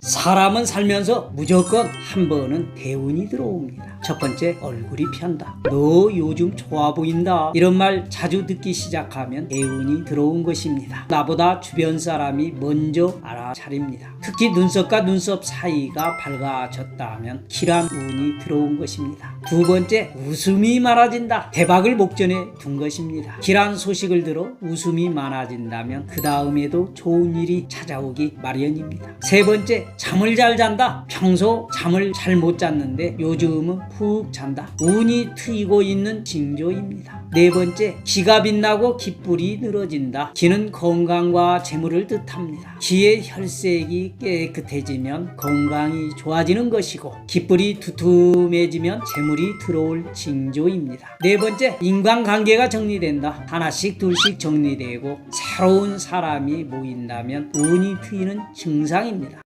사람은 살면서 무조건 한 번은 대운이 들어옵니다. 첫 번째 얼굴이 편다. 너 요즘 좋아 보인다. 이런 말 자주 듣기 시작하면 대운이 들어온 것입니다. 나보다 주변 사람이 먼저 알아 차립니다. 특히 눈썹과 눈썹 사이가 밝아졌다 하면 길한 운이 들어온 것입니다. 두 번째 웃음이 많아진다. 대박을 목전에 둔 것입니다. 길한 소식을 들어 웃음이 많아진다면 그 다음에도 좋은 일이 찾아오기 마련입니다. 세 번째 잠을 잘 잔다. 평소 잠을 잘 못 잤는데 요즘은 푹 잔다. 운이 트이고 있는 징조입니다. 네 번째 기가 빛나고 깃불이 늘어진다. 기는 건강과 재물을 뜻합니다. 기의 혈색이 깨끗해지면 건강이 좋아지는 것이고 깃불이 두툼해지면 재물이 들어올 징조입니다. 네 번째 인간관계가 정리된다. 하나씩 둘씩 정리되고 새로운 사람이 모인다면 운이 트이는 증상입니다.